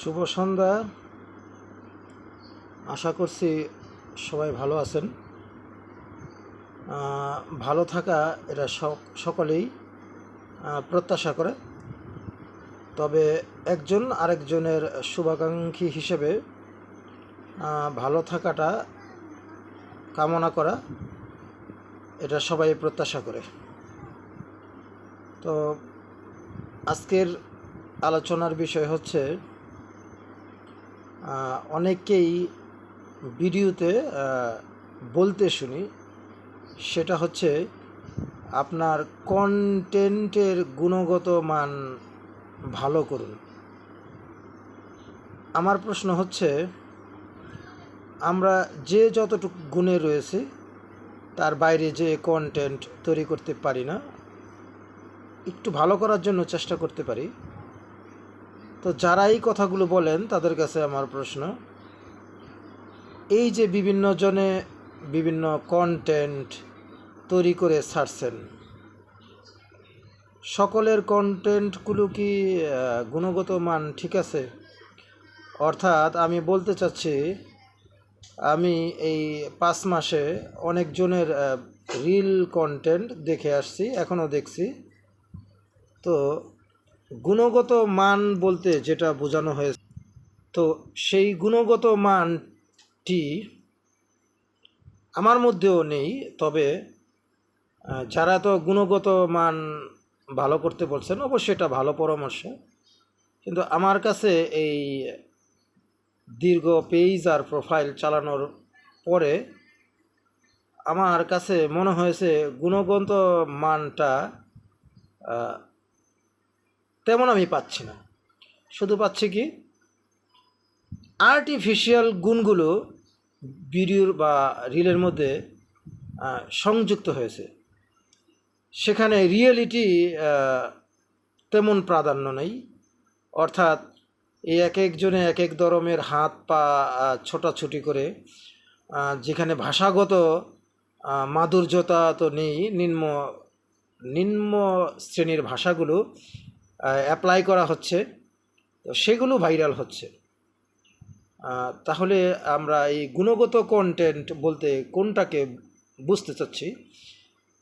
শুভ সন্ধ্যা। আশা করছি সবাই ভালো আছেন। ভালো থাকা এটা সকলেই প্রত্যাশা করে। তবে একজন আরেকজনের শুভাকাঙ্ক্ষী হিসেবে ভালো থাকাটা কামনা করা, এটা সবাই প্রত্যাশা করে। তো আজকের আলোচনার বিষয় হচ্ছে আহ, অনেককেই ভিডিওতে বলতে শুনি। সেটা হচ্ছে আপনার কন্টেন্টের গুণগত মান ভালো করুন। আমার প্রশ্ন হচ্ছে আমরা যে যতটুকু গুণে রয়েছে তার বাইরে যে কন্টেন্ট তৈরি করতে পারি না একটু ভালো করার জন্য চেষ্টা করতে পারি। তো যারা এই কথাগুলো বলেন, তাদের কাছে আমার প্রশ্ন, এই যে বিভিন্ন জনে বিভিন্ন কন্টেন্ট তৈরি করে ছাড়ছেন, সকলের কন্টেন্টগুলো কি গুণগত মান ঠিক আছে? অর্থাৎ আমি বলতে চাচ্ছি, আমি এই পাঁচ মাসে অনেকজনের রিল কন্টেন্ট দেখে আসছি এখনও দেখছি। তো গুণগত মান বলতে যেটা বোঝানো হয়েছে, তো সেই গুণগত মানটি আমার মধ্যেও নেই, তবে যারা তো গুণগত মান ভালো করতে বলছেন, অবশ্যই এটা ভালো পরামর্শ। কিন্তু আমার কাছে এই দীর্ঘ পেজ আর প্রোফাইল চালানোর পরে আমার কাছে মনে হয়েছে গুণগত মানটা তেমন আমি পাচ্ছি না। শুধু পাচ্ছি কি আর্টিফিশিয়াল গুণগুলো ভিডিওর বা রিলের মধ্যে সংযুক্ত হয়েছে। সেখানে রিয়েলিটি তেমন প্রাধান্য নেই। অর্থাৎ এই এক একজনে এক এক ধরনের হাত পা ছোটাছুটি করে যেখানে ভাষাগত মাধুর্যতা তো নেই, নিম্ন নিম্ন শ্রেণির ভাষাগুলো অ্যাপ্লাই করা হচ্ছে। তো সেগুলো ভাইরাল হচ্ছে। তাহলে আমরা এই গুণগত কন্টেন্ট বলতে কোনটাকে বুঝতে চাচ্ছি?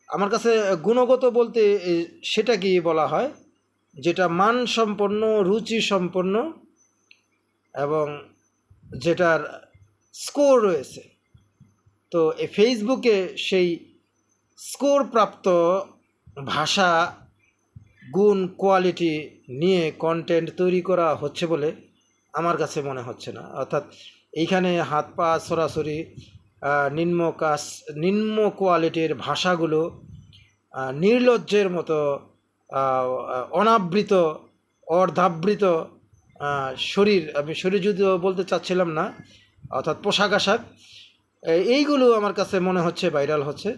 আমার কাছে গুণগত বলতে এ, সেটা কি বলা হয় যেটা মানসম্পন্ন রুচি সম্পন্ন এবং যেটার স্কোর রয়েছে। তো এই ফেসবুকে সেই স্কোর প্রাপ্ত ভাষা গুণ কোয়ালিটি নিয়ে কন্টেন্ট তৈরি করা হচ্ছে বলে আমার কাছে মনে হচ্ছে না। অর্থাৎ এইখানে হাত পা সরাসরি নিম্ন কাস নিম্ন কোয়ালিটির ভাষাগুলো নির্লজ্জের মতো অনাবৃত অর্ধাবৃত শরীর আমি শরীর যদিও বলতে চাচ্ছিলাম না অর্থাৎ পোশাক আশাক এইগুলো আমার কাছে মনে হচ্ছে ভাইরাল হচ্ছে।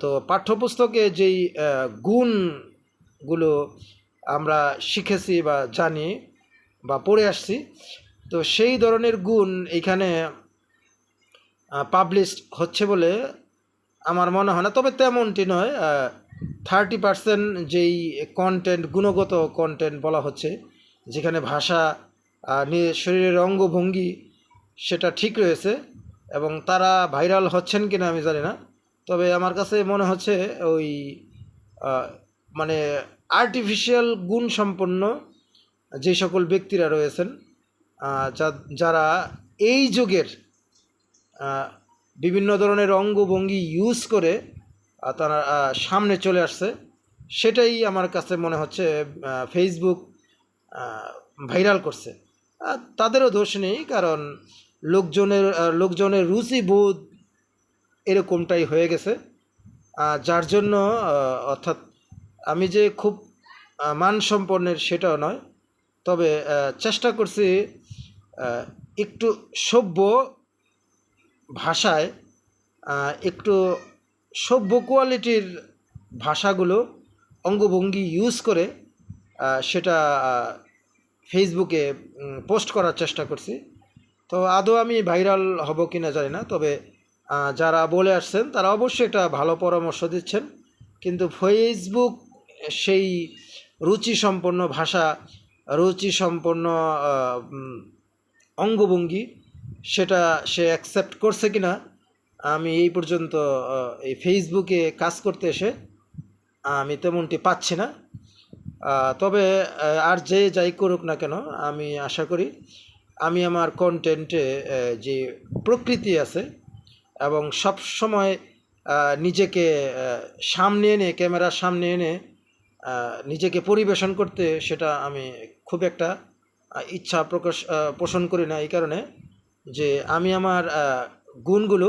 তো পাঠ্যপুস্তকে যেই আহ, গুণগুলো আমরা শিখেছি বা জানি বা পড়ে আসছি। তো সেই ধরনের গুণ এখানে পাবলিশ হচ্ছে বলে আমার মনে হয় না। তবে তেমনটি নয় থার্টি পার্সেন্ট যেই কন্টেন্ট গুণগত কন্টেন্ট বলা হচ্ছে, যেখানে ভাষা শরীরের অঙ্গভঙ্গি সেটা ঠিক রয়েছে এবং তারা ভাইরাল হচ্ছেন কিনা আমি জানি না। তবে আমার কাছে মনে হচ্ছে ওই মানে আর্টিফিশিয়াল গুণ সম্পন্ন যে সকল ব্যক্তিরা রয়েছেন যারা এই যুগের বিভিন্ন ধরনের অঙ্গভঙ্গি ইউজ করে তারা সামনে চলে আসছে, সেটাই আমার কাছে মনে হচ্ছে ফেসবুক ভাইরাল করছে। তাদেরও দোষ নেই, কারণ লোকজনের লোকজনের রুচিবোধ এরকমটাই হয়ে গেছে। যার জন্য অর্থাৎ আমি যে খুব মানসম্পন্নের সেটাও নয়। তবে চেষ্টা করছি একটু সভ্য ভাষায় একটু সভ্য কোয়ালিটির ভাষাগুলো অঙ্গভঙ্গি ইউজ করে সেটা ফেসবুকে পোস্ট করার চেষ্টা করছি। তো আদৌ আমি ভাইরাল হব কি না জানি না, তবে যারা বলে আসছেন, তারা অবশ্যই একটা ভালো পরামর্শ দিচ্ছেন। কিন্তু ফেসবুক সেই রুচি সম্পন্ন ভাষা রুচি সম্পন্ন অঙ্গভঙ্গি সেটা সে অ্যাকসেপ্ট করছে কিনা, আমি এই পর্যন্ত এই ফেসবুকে কাজ করতে এসে, আমি তেমনটি পাচ্ছি না। তবে আর যে যাই করুক না কেন, আমি আশা করি, আমি আমার কন্টেন্টে যে প্রকৃতি আছে এবং সব সময় নিজেকে সামনে এনে, ক্যামেরার সামনে এনে নিজেকে পরিবেশন করতে সেটা আমি খুব একটা ইচ্ছা প্রকাশ পোষণ করি না এই কারণে যে আমি আমার গুণগুলো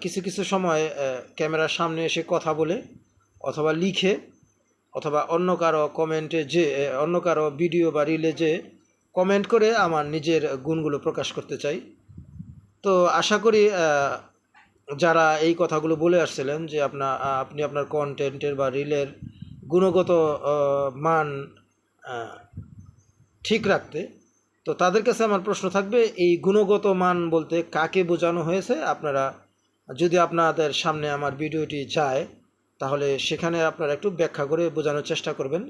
কিছু কিছু সময় ক্যামেরার সামনে এসে কথা বলে অথবা লিখে অথবা অন্য কারও কমেন্টে যে অন্য কারও ভিডিও বা রিলে যে কমেন্ট করে আমার নিজের গুণগুলো প্রকাশ করতে চাই। তো আশা করি যারা এই কথাগুলো বলে আসছিলেন যে আপনার আপনি আপনার কন্টেন্টের বা রিলের গুণগত মান ঠিক রাখতে, তো তাদের কাছে আমার প্রশ্ন থাকবে, এই গুণগত মান বলতে কাকে বোঝানো হয়েছে? আপনারা যদি আপনাদের সামনে আমার ভিডিওটি যায়, তাহলে সেখানে আপনারা একটু ব্যাখ্যা করে বোঝানোর চেষ্টা করবেন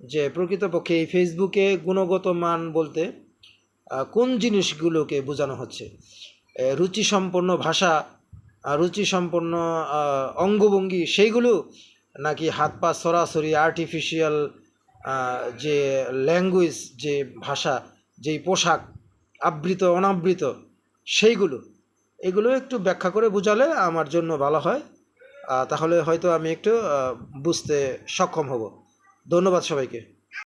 যে প্রকৃতপক্ষে এই ফেসবুকে গুণগত মান বলতে কোন জিনিসগুলোকে বোঝানো হচ্ছে? রুচিসম্পন্ন ভাষা রুচিসম্পন্ন অঙ্গভঙ্গি, সেইগুলো নাকি হাত পা সরাসরি আর্টিফিশিয়াল যে ল্যাঙ্গুয়েজ যে ভাষা, যেই পোশাক, আবৃত, অনাবৃত, সেইগুলো, এগুলো একটু ব্যাখ্যা করে বোঝালে আমার জন্য ভালো হয়। তাহলে হয়তো আমি একটু বুঝতে সক্ষম হব। ধন্যবাদ সবাইকে।